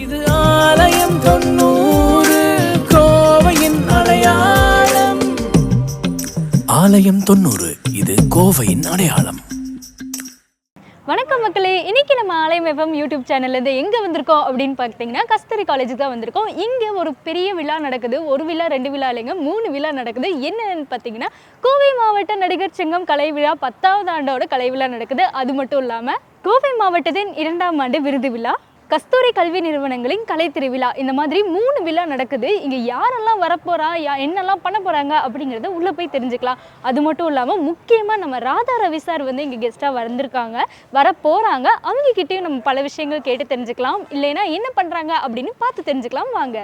இது ஆலயம் தொண்ணூறு கோவையின் அடையாளம். ஆலயம் தொண்ணூறு இது கோவையின் அடையாளம். வணக்கம் மக்களே இன்னைக்கு நம்ம ஆலயம் எஃப்எம் யூடியூப் சேனல்லேருந்து எங்கே வந்திருக்கோம் அப்படின்னு பார்த்தீங்கன்னா கஸ்தூரி காலேஜுக்கு தான் வந்திருக்கோம். இங்கே ஒரு பெரிய விழா நடக்குது. ஒரு விழா ரெண்டு விழா இல்லைங்க மூணு விழா நடக்குது. என்னன்னு பார்த்தீங்கன்னா கோவை மாவட்ட நடிகர் சங்கம் கலை விழா பத்தாவது ஆண்டோட கலை விழா நடக்குது. அது மட்டும் இல்லாமல் கோவை மாவட்டத்தின் இரண்டாம் ஆண்டு விருது விழா. கஸ்தூரி கல்வி நிறுவனங்களின் கலை திருவிழா இந்த மாதிரி மூணு விழா நடக்குது. இங்கே யாரெல்லாம் வரப்போறா? யா என்னெல்லாம் பண்ண போகிறாங்க அப்படிங்கிறத உள்ளே போய் தெரிஞ்சுக்கலாம். அது மட்டும் இல்லாமல் முக்கியமாக நம்ம ராதா ரவி சார் வந்து இங்கே கெஸ்ட்டாக வந்திருக்காங்க. வர போகிறாங்க அவங்க கிட்டேயும் நம்ம பல விஷயங்கள் கேட்டு தெரிஞ்சுக்கலாம். இல்லைன்னா என்ன பண்ணுறாங்க அப்படின்னு பார்த்து தெரிஞ்சுக்கலாம். வாங்க.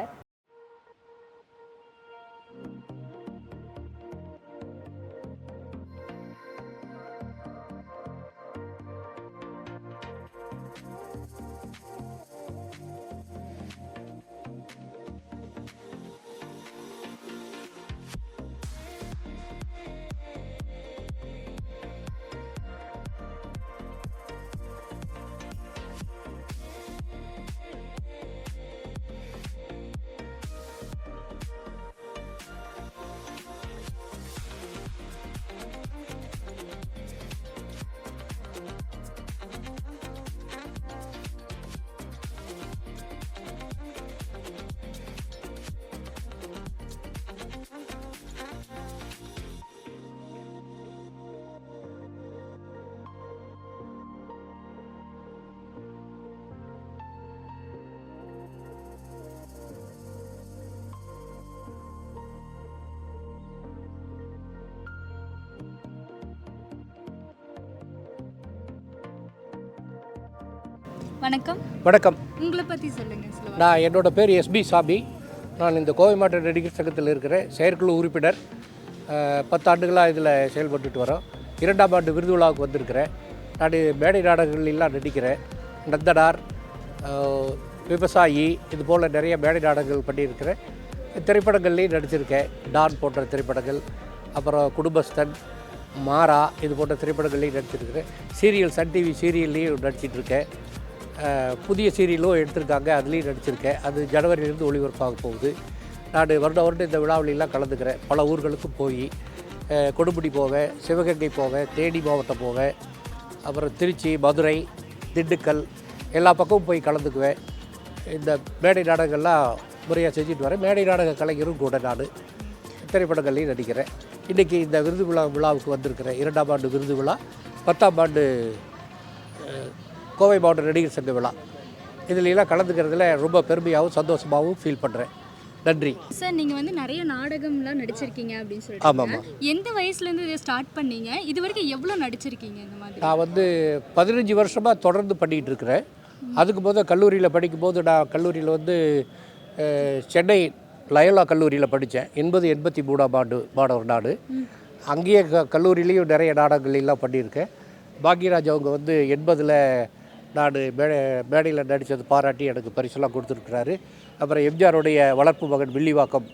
வணக்கம். வணக்கம். உங்களை பற்றி சொல்லுவாங்க நான் என்னோட பேர் எஸ்பி சாபி. நான் இந்த கோவை மாவட்ட நடிகர் சங்கத்தில் இருக்கிற செயற்குழு உறுப்பினர் பத்தாண்டுகளாக இதில் செயல்பட்டுட்டு வரோம். இரண்டாம் ஆண்டு விருது விழாவுக்கு வந்திருக்கிறேன். நான் மேடை நாடகங்கள் எல்லாம் நடிக்கிறேன். நந்தனார் விவசாயி இது போல் நிறைய மேடை நாடகங்கள் பண்ணியிருக்கிறேன். திரைப்படங்கள்லேயும் நடிச்சிருக்கேன். டான் போன்ற திரைப்படங்கள் அப்புறம் குடும்பஸ்தன் மாறா இது போன்ற திரைப்படங்கள்லையும் நடிச்சிருக்கிறேன். சீரியல் சன் டிவி சீரியல்லையும் அஹ், புதிய சீரியலும் எடுத்திருக்காங்க அதுலேயும் நடிச்சிருக்கேன். அது ஜனவரியிலேருந்து ஒளிபரப்பாக போகுது. நான் வருட வருடம் இந்த விழாவிலெல்லாம் கலந்துக்கிறேன். பல ஊர்களுக்கும் போய் கொடுமுடி போவேன் சிவகங்கை போவேன் தேனி மாவட்டம் போவேன் அப்புறம் திருச்சி மதுரை திண்டுக்கல் எல்லா பக்கமும் போய் கலந்துக்குவேன். இந்த மேடை நாடகங்கள்லாம் முறையாக செஞ்சுட்டு வரேன். மேடை நாடக கலைஞரும் கூட நான். திரைப்படங்கள்லையும் நடிக்கிறேன். இன்றைக்கி இந்த விருது விழா விழாவுக்கு வந்திருக்கிறேன் இரண்டாம் ஆண்டு விருது விழா பத்தாம் ஆண்டு கோவை மாவட்ட நடிகர் சங்க விழா. இதுல எல்லாம் கலந்துக்கிறதுல ரொம்ப பெருமையாகவும் சந்தோஷமாகவும் ஃபீல் பண்ணுறேன் நன்றி. சார் நீங்கள் வந்து நிறைய நாடகம்லாம் நடிச்சிருக்கீங்க அப்படின்னு ஆமாம் ஆமாம் எந்த வயசுலேருந்து இதை ஸ்டார்ட் பண்ணீங்க? இது வரைக்கும் எவ்வளோ நடிச்சிருக்கீங்க இந்த மாதிரி? நான் வந்து பதினஞ்சு வருஷமாக தொடர்ந்து பண்ணிகிட்டு இருக்கிறேன். அதுக்கு போது கல்லூரியில் படிக்கும்போது நான் கல்லூரியில் வந்து சென்னை லயோலா கல்லூரியில் படித்தேன். எண்பது எண்பத்தி மூணாம் ஆண்டு மாணவர் நாடு அங்கேயே க கல்லூரியிலையும் நிறைய நாடகங்கள் எல்லாம் பண்ணியிருக்கேன். பாக்யராஜ் அவங்க வந்து எண்பதில் நான் மேடை மேடையில் நடித்தது பாராட்டி எனக்கு பரிசெல்லாம் கொடுத்துருக்குறாரு. அப்புறம் எம்ஜிஆருடைய வளர்ப்பு மகன் வில்லிவாக்கம்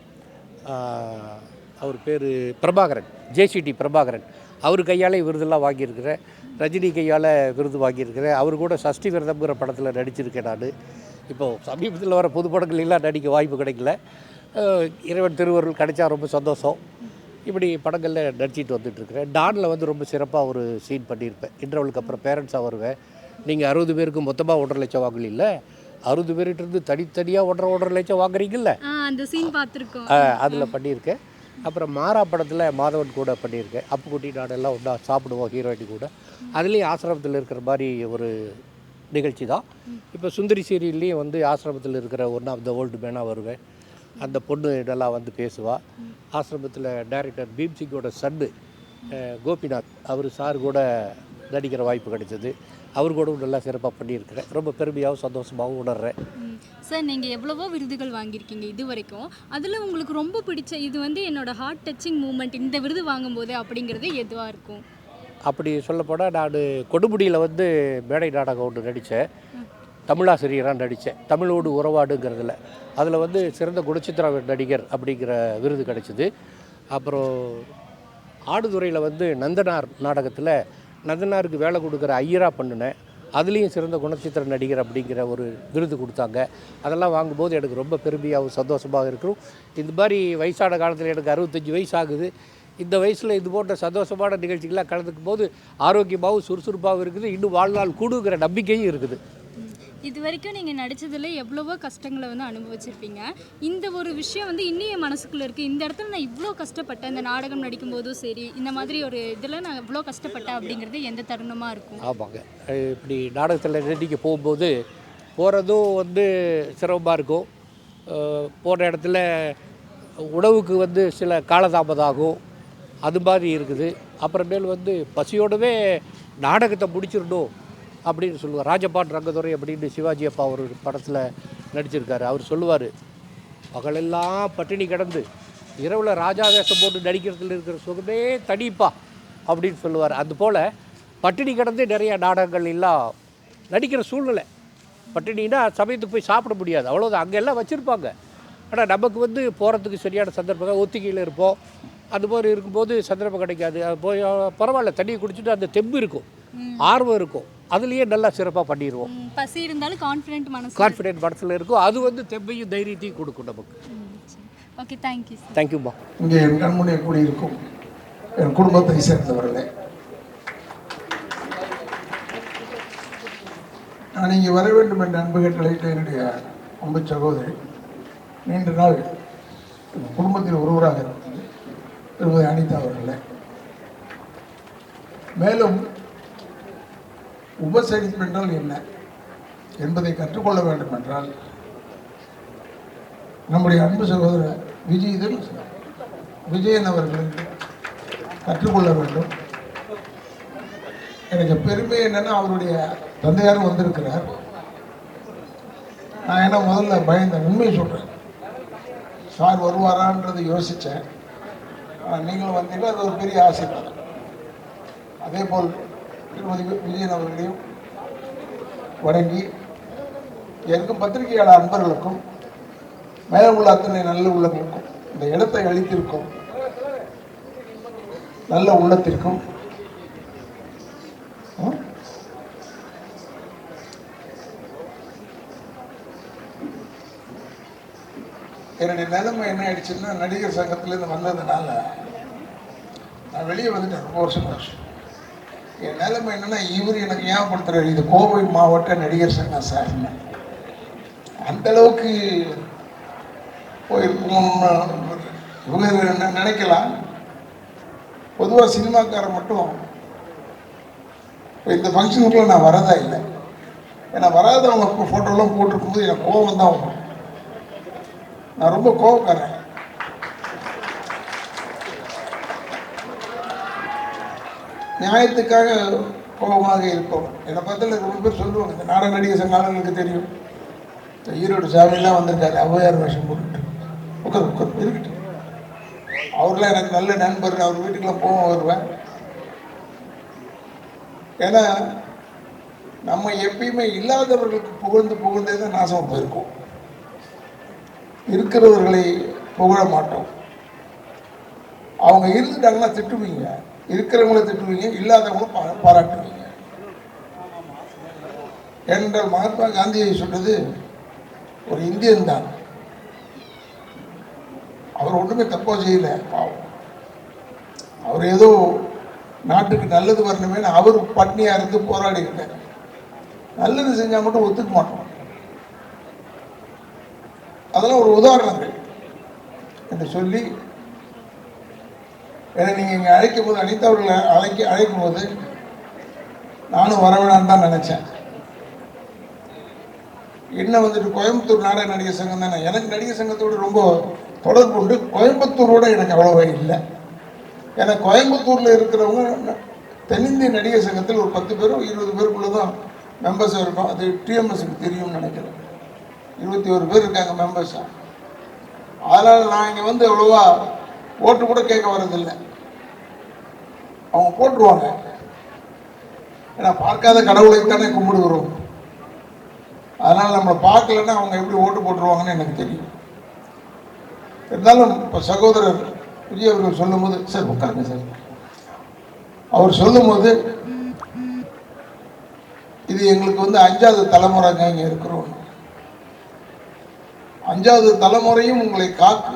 அவர் பேர் பிரபாகரன் ஜேசிடி பிரபாகரன். அவர் கையாலே விருதெல்லாம் வாங்கியிருக்கிறேன். ரஜினி கையால் விருது வாங்கியிருக்கிறேன். அவர் கூட சஷ்டி விரதம்ங்கிற படத்தில் நடிச்சிருக்கேன் நான். இப்போது சமீபத்தில் வர புது படங்கள் எல்லாம் நடிக்க வாய்ப்பு கிடைக்கல. இறைவன் திருவருள் கிடைச்சா ரொம்ப சந்தோஷம். இப்படி படங்களில் நடிச்சிட்டு வந்துட்டுருக்கிறேன் டானில் வந்து ரொம்ப சிறப்பாக ஒரு சீன் பண்ணியிருப்பேன். இன்டர்வலுக்கு அப்புறம் பேரண்ட்ஸாக வருவேன். நீங்கள் அறுபது பேருக்கு மொத்தமாக ஒன்றரை லட்சம் வாங்கல அறுபது பேர்கிட்ட இருந்து தனித்தனியாக ஒன்றரை ஒன்றரை லட்சம் வாங்குறீங்கல்ல? அந்த சீன் பார்த்துருக்கோம். அதில் பண்ணியிருக்கேன் அப்புறம் மாறா படத்தில் மாதவன் கூட பண்ணியிருக்கேன் அப்புக்குட்டி நாடெல்லாம் ஒன்றா சாப்பிடுவோம் ஹீரோயின் கூட. அதுலேயும் ஆசிரமத்தில் இருக்கிற மாதிரி ஒரு நிகழ்ச்சி தான். இப்போ சுந்தரி சீரியல்லையும் வந்து ஆசிரமத்தில் இருக்கிற ஒன் ஆஃப் த ஓல்டு மேனாக வருவேன் அந்த பொண்ணு இதெல்லாம் வந்து பேசுவா. ஆசிரமத்தில் டைரக்டர் பீம்சிங்கோட சன்னு கோபிநாத் அவர் சார் கூட நடிக்கிற வாய்ப்பு கிடைச்சது. அவர் கூட நல்லா சிறப்பாக பண்ணியிருக்கிறேன். ரொம்ப பெருமையாகவும் சந்தோஷமாகவும் உணர்றேன். சார் நீங்கள் எவ்வளவோ விருதுகள் வாங்கியிருக்கீங்க இது வரைக்கும். அதில் உங்களுக்கு ரொம்ப பிடிச்ச இது வந்து என்னோட ஹார்ட் டச்சிங் மூமெண்ட் இந்த விருது வாங்கும்போது அப்படிங்கிறது எதுவாக இருக்கும்? அப்படி சொல்லப்போனால் நான் கொடுமுடியில் வந்து மேடை நாடகம் ஒன்று நடித்தேன் தமிழாசிரியராக நடித்தேன் தமிழோடு உறவாடுங்கிறதுல. அதில் வந்து சிறந்த குணச்சித்திர நடிகர் அப்படிங்கிற விருது கிடைச்சிது. அப்புறம் ஆடுதுறையில் வந்து நந்தனார் நாடகத்தில் நந்தனாருக்கு வேலை கொடுக்குற ஐயரா பண்ணினேன் அதுலேயும் சிறந்த குணச்சித்திர நடிகர் அப்படிங்கிற ஒரு விருது கொடுத்தாங்க. அதெல்லாம் வாங்கும்போது எனக்கு ரொம்ப பெருமையாகவும் சந்தோஷமாக இருக்கிறோம் இந்த மாதிரி வயசான காலத்தில் எனக்கு அறுபத்தஞ்சி வயசு ஆகுது இந்த வயசில் இது போன்ற சந்தோஷமான நிகழ்ச்சிகள்லாம் கலந்துக்கும் போது ஆரோக்கியமாகவும் சுறுசுறுப்பாகவும் இருக்குது. இன்னும் வாழ்நாள் கூடுங்கிற நம்பிக்கையும் இருக்குது. இது வரைக்கும் நீங்கள் நடித்ததில் எவ்வளவோ கஷ்டங்களை வந்து அனுபவிச்சிருப்பீங்க. இந்த ஒரு விஷயம் வந்து இன்னும் என் மனசுக்குள்ளே இருக்குது இந்த இடத்துல நான் இவ்வளோ கஷ்டப்பட்டேன். இந்த நாடகம் நடிக்கும் போதும் சரி இந்த மாதிரி ஒரு இதில் நான் இவ்வளோ கஷ்டப்பட்டேன் அப்படிங்கிறது எந்த தருணமாக இருக்கும்? ஆமாங்க. இப்படி நாடகத்தில் நடிக்க போகும்போது போகிறதும் வந்து சிரமமாக இருக்கும். போகிற போன இடத்துல உணவுக்கு வந்து சில காலதாமதம் ஆகும். அது மாதிரி இருக்குது. அப்புறமேல் வந்து பசியோடவே நாடகத்தை முடிச்சிடணும். அப்படின்னு சொல்லுவார். ராஜபாட் ரங்கதுரை அப்படின்னு சிவாஜி அப்பா ஒரு படத்தில் நடிச்சிருக்காரு. அவர் சொல்லுவார் பகலெல்லாம் பட்டினி கிடந்து இரவில் ராஜா வேஷம் போட்டு நடிக்கிறதுல இருக்கிற சுகமே தனிப்பா அப்படின்னு சொல்லுவார். அதுபோல் பட்டினி கிடந்து நிறைய நாடகங்கள் எல்லாம் நடிக்கிற சூழ்நிலை. பட்டினின்னா சமயத்துக்கு போய் சாப்பிட முடியாது. அவ்வளோதான் அங்கே எல்லாம் வச்சுருப்பாங்க. ஆனால் நமக்கு வந்து போகிறதுக்கு சரியான சந்தர்ப்பம் ஒத்திகையில் இருப்போம். அது மாதிரி இருக்கும்போது சந்தர்ப்பம் கிடைக்காது. போய் பரவாயில்ல தண்ணியை குடிச்சிட்டு அந்த தெம்பு இருக்கும். ஆர்வம் இருக்கும். அதுலேயே நல்லா சிறப்பாக பண்ணிடுவோம் பசி இருந்தாலும் கான்ஃபிடென்ட் மனசு. கான்ஃபிடென்ட் மனசில் இருக்கும். அது வந்து தெம்பையும் தைரியத்தையும் கொடுக்கும் நமக்கு. ஓகே தேங்க்யூ தேங்க்யூம்மா இங்கே என் கண்முன்னே கூடியிருக்கும் என் குடும்பத்தை சேர்ந்தவர்களே. நான் இங்கே வர வேண்டும் என்ற அன்பு கட்டளையிட்ட என்னுடைய அன்பு சகோதரி நீண்ட நாள் என் குடும்பத்தில் ஒருவராக இருந்தது திருமதி அனிதா அவர்களே. மேலும் உபசரிப்பு என்றால் என்ன? என்பதை கற்றுக்கொள்ள வேண்டும் என்றால் நம்முடைய அன்பு சகோதரர் விஜய் தான் விஜயன் அவர்களுக்கு கற்றுக்கொள்ள வேண்டும். எனக்கு பெருமை என்னன்னா அவருடைய தந்தையாரும் வந்திருக்கிறார். நான் என்ன முதல்ல பயந்தேன் உண்மையை சொல்கிறேன் சார் வருவாரான்றது யோசித்தேன் நீங்களும் வந்தீங்கன்னா அது ஒரு பெரிய ஆசீர்வாதம் அதே போல் திருமதி விஜயன் அவர்களையும் வணங்கி எனக்கும் பத்திரிகையாளர் அன்பர்களுக்கும் மேல உள்ள அத்தனை நல்ல உள்ளங்களுக்கும் இந்த இடத்தை அளித்திருக்கும் நல்ல உள்ளத்திற்கும் என்னுடைய நிலைமை என்ன ஆயிடுச்சுன்னா நடிகர் சங்கத்திலேருந்து வந்ததுனால நான் வெளியே வந்துட்டேன். ரொம்ப வருஷம் வருஷம் என் நிலைமை என்னன்னா இவர் எனக்கு ஞாபகப்படுத்துறாரு இது கோவை மாவட்ட நடிகர் சங்க சார் அந்த அளவுக்கு இவங்க நினைக்கலாம். பொதுவாக சினிமாக்காரன் மட்டும் இந்த ஃபங்க்ஷனுக்குள்ள நான் வரதா இல்லை. ஏன்னா வராதவங்க ஃபோட்டோலாம் போட்டிருக்கும்போது எனக்கு கோபம் தான் வரும். நான் ரொம்ப கோபக்காரன் நியாயத்துக்காக கோபமாக இருப்பவர் என்னை பார்த்தால ரொம்ப பேர் சொல்லுவாங்க இந்த நாடக நடிகை சங்காளங்களுக்கு தெரியும். இந்த ஈரோடு சாமியெல்லாம் வந்திருக்காரு ஔவையார் வேஷம் போட்டுட்டு உட்கார் உட்கார் இருக்கட்டும் அவர்லாம் எனக்கு நல்ல நண்பர் அவர் வீட்டுக்கெல்லாம் போக வருவேன். ஏன்னா நம்ம எப்பயுமே இல்லாதவர்களுக்கு புகழ்ந்து புகழ்ந்தே தான் நாசமாக போயிருக்கோம். இருக்கிறவர்களை புகழ மாட்டோம். அவங்க இருந்துட்டாங்கன்னா திட்டுவீங்க. இருக்கிறவங்கள திட்டுவீங்க இல்லாதவங்களும் பாராட்டுவீங்க. என்றால் மகாத்மா காந்தியை சொன்னது ஒரு இந்தியன் தான். அவர் ஒன்றுமே தப்பாக செய்யல பாவம். அவர் ஏதோ நாட்டுக்கு நல்லது வரணுமே அவர் பட்னியாக இருந்து போராடிக்கிட்டார். நல்லது செஞ்சால் மட்டும் ஒத்துக்க மாட்டோம். அதெல்லாம் ஒரு உதாரணங்கள். என்று சொல்லி ஏன்னா நீங்கள் இங்கே அழைக்கும் போது அனிதா அழைக்க அழைக்கும் போது நானும் வரவேணான்னு தான் நினச்சேன். என்ன வந்துட்டு கோயம்புத்தூர் நாடக நடிகர் சங்கம் தானே? எனக்கு நடிகர் சங்கத்தோடு ரொம்ப தொடர்பு உண்டு. கோயம்புத்தூரோட எனக்கு அவ்வளோவா இல்லை. ஏன்னா கோயம்புத்தூரில் இருக்கிறவங்க தென்னிந்திய நடிகர் சங்கத்தில் ஒரு பத்து பேரும் இருபது பேருக்குள்ளே தான் மெம்பர்ஸாக இருக்கும் அது டிஎம்எஸ்க்கு தெரியும்னு நினைக்கிறேன். இருபத்தி ஒரு பேர் இருக்காங்க மெம்பர்ஸாக அதனால் நான் இங்கே வந்து அவ்வளோவா ஓட்டு கூட கேட்க வர்றதில்லை. அவங்க போட்டுருவாங்க. ஏன்னா பார்க்காத கடவுளை தானே கும்பிடுகிறோம். அதனால் நம்மளை பார்க்கலன்னா அவங்க எப்படி ஓட்டு போட்டுருவாங்கன்னு எனக்கு தெரியும். இருந்தாலும் இப்போ சகோதரர் விஜய் அவர்கள் சொல்லும்போது சார் உட்காருங்க சார். அவர் சொல்லும்போது இது எங்களுக்கு வந்து அஞ்சாவது தலைமுறைங்க இங்கே இருக்கிறோம். அஞ்சாவது தலைமுறையும் உங்களை காக்கு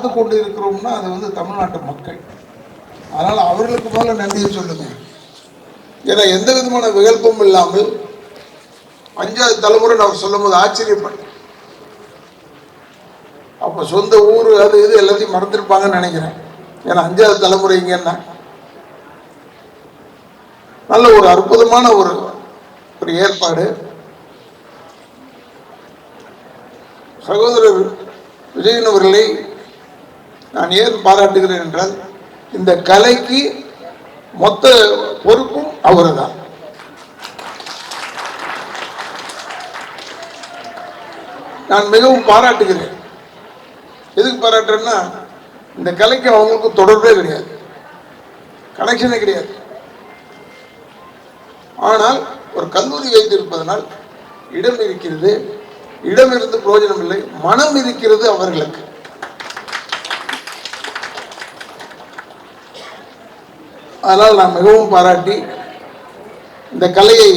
காத்து கொண்டு இருக்கிறோம்னா அது வந்து தமிழ்நாட்டு மக்கள். அதனால் அவர்களுக்கு மேலே நன்றியை சொல்லுங்க. ஏன்னா எந்த விதமான விகல்பமும் இல்லாமல் அஞ்சாவது தலைமுறை நான் சொல்லும்போது ஆச்சரியப்பட்டேன். அப்போ சொந்த ஊர் அது இது எல்லாத்தையும் மறந்துருப்பாங்கன்னு நினைக்கிறேன். ஏன்னா அஞ்சாவது தலைமுறை இங்கன்னா. நல்ல ஒரு அற்புதமான ஒரு ஒரு ஏற்பாடு. சகோதரர் விஜயன் அவர்களை நான் ஏன் பாராட்டுகிறேன் என்றால் இந்த கலைக்கு மொத்த பொறுப்பும் அவர்தான். நான் மிகவும் பாராட்டுகிறேன். எதுக்கு பாராட்டுறேன்னா இந்த கலைக்கு அவங்களுக்கு தொடர்பே கிடையாது. கனெக்ஷனே கிடையாது. ஆனால் ஒரு கல்லூரி வைத்திருப்பதனால் இடம் இருக்கிறது இடம் இருந்து பிரயோஜனம் இல்லை மனம் இருக்கிறது அவர்களுக்கு. அதனால் நான் மிகவும் பாராட்டி இந்த கலையை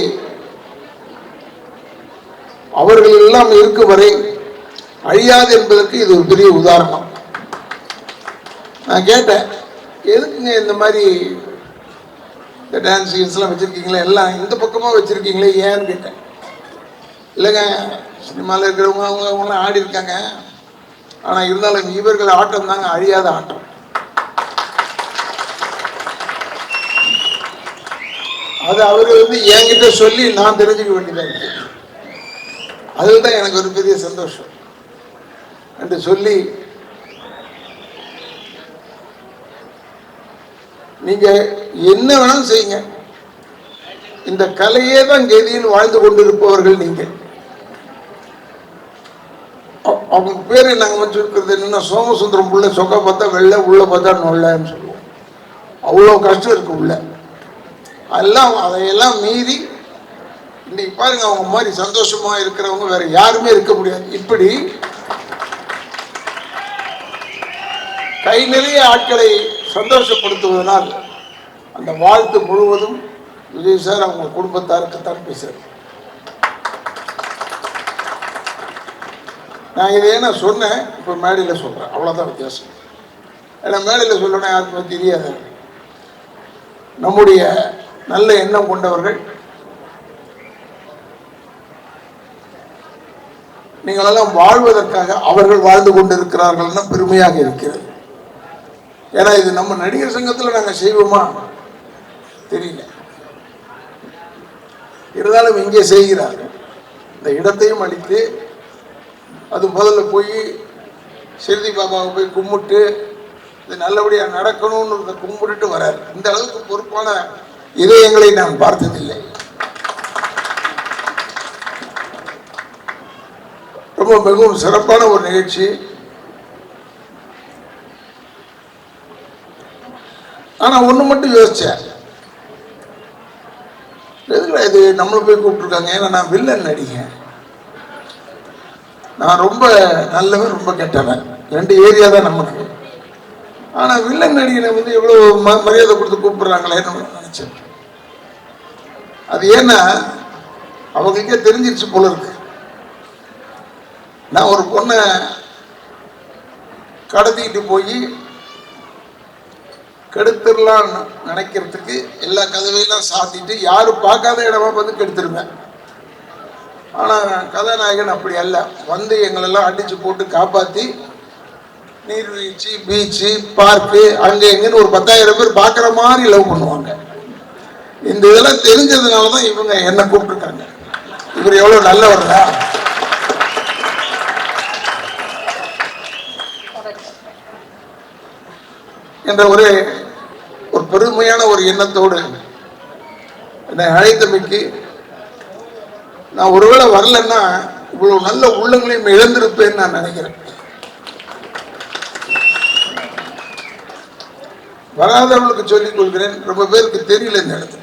அவர்கள் எல்லாம் இருக்கும் வரை அழியாது என்பதற்கு இது ஒரு பெரிய உதாரணம். நான் கேட்டேன் எதுக்குங்க இந்த மாதிரி இந்த டான்ஸ் கீன்ஸ்லாம் வச்சுருக்கீங்களே? எல்லாம் இந்த பக்கமாக வச்சுருக்கீங்களே? ஏன்னு கேட்டேன். இல்லைங்க சினிமாவில் இருக்கிறவங்க அவங்க அவங்களாம் ஆடி இருக்காங்க. ஆனால் இருந்தாலும் இவர்கள் ஆட்டம் தாங்க அழியாத ஆட்டம். அது அவர் வந்து என்கிட்ட சொல்லி நான் தெரிஞ்சுக்க வேண்டியதாக இருக்கு. எனக்கு ஒரு பெரிய சந்தோஷம். என்று சொல்லி நீங்க என்ன வேணாலும் செய்யுங்க. இந்த கலையே தான் கதியில் வாழ்ந்து கொண்டிருப்பவர்கள் நீங்கள் அவங்க பேர் நாங்கள் வச்சிருக்கிறது என்னன்னா சோமசுந்தரம் புள்ள சொக்க பார்த்தா வெள்ளை உள்ள பார்த்தா நொல்லன்னு சொல்லுவோம். அவ்வளோ கஷ்டம் இருக்கு உள்ள. அதெல்லாம் அதையெல்லாம் மீறி இன்னைக்கு பாருங்க அவங்க மாதிரி சந்தோஷமா இருக்கிறவங்க வேற யாருமே இருக்க முடியாது. இப்படி கை நிறைய ஆட்களை சந்தோஷப்படுத்துவதனால் அந்த வாழ்த்து முழுவதும் விஜய் சார் அவங்க குடும்பத்தாருக்குத்தான் பேசுறேன். நான் இதை என்ன சொன்னேன் இப்போ மேடையில் சொல்கிறேன் அவ்வளோதான் வித்தியாசம். ஏன்னா மேடையில் சொல்லணும் யாருக்குமே தெரியாது. நம்முடைய நல்ல எண்ணம் கொண்டவர்கள். நீங்களெல்லாம் வாழ்வதற்காக அவர்கள் வாழ்ந்து கொண்டிருக்கிறார்கள்னா பெருமையாக இருக்கிறது. ஏன்னா இது நம்ம நடிகர் சங்கத்தில் நாங்கள் செய்வோமா? தெரியல. இருந்தாலும் இங்கே செய்கிறார்கள். இந்த இடத்தையும் அளித்து அது முதல்ல போய் சிறுதி பாபாவை போய் கும்பிட்டு இது நல்லபடியாக நடக்கணும்னு கும்பிட்டுட்டு வரார். இந்த அளவுக்கு பொறுப்பான இதயங்களை நான் பார்த்ததில்லை. ரொம்ப மிகவும் சிறப்பான ஒரு நிகழ்ச்சி. ஆனா ஒண்ணு மட்டும் யோசிச்சேன். இது நம்மளை போய் கூப்பிட்டுருக்காங்க? ஏன்னா நான் வில்லன் நடிகன். நான் ரொம்ப நல்லவன் ரொம்ப கெட்டவன். ரெண்டு ஏரியா தான் நமக்கு. ஆனா வில்லன் நடிகனை வந்து எவ்வளவு ம- மரியாதை கொடுத்து கூப்பிடுறாங்களேன்னு நினைச்சேன். அது ஏன்னா அவங்களுக்கே தெரிஞ்சிருச்சு போல இருக்கு. நான் ஒரு பொண்ணை கடத்திக்கிட்டு போய் கெடுத்துடலாம் நினைக்கிறதுக்கு எல்லா கதவையெல்லாம் சாத்திட்டு யாரும் பார்க்காத இடமா வந்து கெடுத்துருவேன். ஆனால் கதாநாயகன் அப்படி அல்ல. வந்து எங்களெல்லாம் அடித்து போட்டு காப்பாற்றி நீர்வீழ்ச்சி பீச்சு பார்க்கு அங்கே எங்கேன்னு ஒரு பத்தாயிரம் பேர் பார்க்குற மாதிரி லவ் பண்ணுவாங்க. இந்த இதெல்லாம் தெரிஞ்சதுனால தான் இவங்க என்ன கூப்பிட்டுருக்காங்க. இவர் எவ்வளோ நல்லவர்களா என்ற ஒரு ஒரு பெருமையான ஒரு எண்ணத்தோடு என்னை அழைத்தமைக்கு நான் ஒருவேளை வரலன்னா இவ்வளவு நல்ல உள்ளங்களையும் இழந்திருப்பேன்னு நான் நினைக்கிறேன். வராதவர்களுக்கு சொல்லிக் கொள்கிறேன். ரொம்ப பேருக்கு தெரியல இந்த இடத்துல.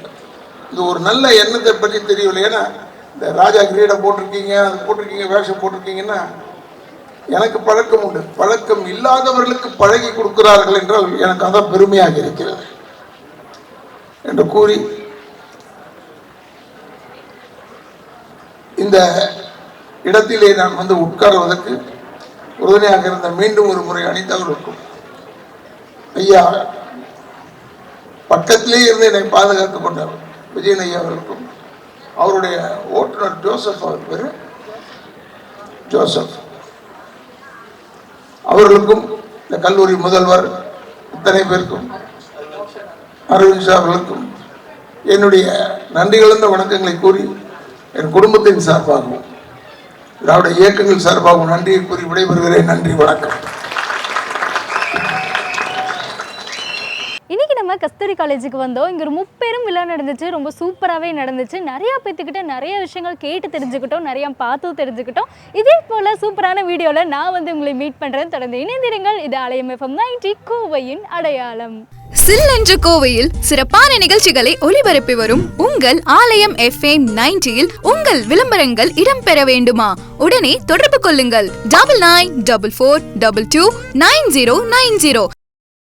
இது ஒரு நல்ல எண்ணத்தை பற்றி தெரியவில்லை. ஏன்னா இந்த ராஜா கிரீடம் போட்டிருக்கீங்க அது போட்டிருக்கீங்க வேஷம் போட்டிருக்கீங்கன்னா எனக்கு பழக்கம் உண்டு. பழக்கம் இல்லாதவர்களுக்கு பழகி கொடுக்கிறார்கள் என்றால் எனக்கு அதான் பெருமையாக இருக்கிறது. என்று கூறி இந்த இடத்திலே நான் வந்து உட்காருவதற்கு உறுதுணையாக இருந்த மீண்டும் ஒரு முறை அணிந்தவர்களுக்கும் ஐயா பக்கத்திலே இருந்து என்னை பாதுகாத்துக் கொண்டார்கள் விஜயன் ஐயா அவர்களுக்கும் அவருடைய ஓட்டுநர் ஜோசப் அவர் பேர் ஜோசப். அவர்களுக்கும் இந்த கல்லூரி முதல்வர் இத்தனை பேருக்கும் அரவிந்த் அவர்களுக்கும் என்னுடைய நன்றி கலந்த வணக்கங்களை கூறி என் குடும்பத்தின் சார்பாகவும் திராவிட இயக்கங்கள் சார்பாகவும் நன்றியை கூறி விடைபெறுகிறேன். நன்றி வணக்கம். இன்னைக்கு கஸ்தூரி காலேஜுக்கு வந்தோம். இங்கே ஒரு முப்பெரும் விழா நடந்துச்சு. ரொம்ப சூப்பராகவே நடந்துச்சு. நிறையா பேத்துக்கிட்ட நிறைய விஷயங்கள் கேட்டு தெரிஞ்சுக்கிட்டோம். நிறையா பார்த்து தெரிஞ்சுக்கிட்டோம். இதே போல் சூப்பரான வீடியோவில் நான் வந்து உங்களை மீட் பண்ணுறேன் தொடர்ந்து இணைந்திருங்கள். இது ஆலயம் எஃப்எம் நைன்டி கோவையின் அடையாளம். சில்லென்ற கோவையில் சிறப்பான நிகழ்ச்சிகளை ஒளிபரப்பி வரும் உங்கள் ஆலயம் எஃப்எம் நைன்டியில் உங்கள் விளம்பரங்கள் இடம்பெற வேண்டுமா? உடனே தொடர்பு கொள்ளுங்கள். Double nine double four double two nine zero nine zero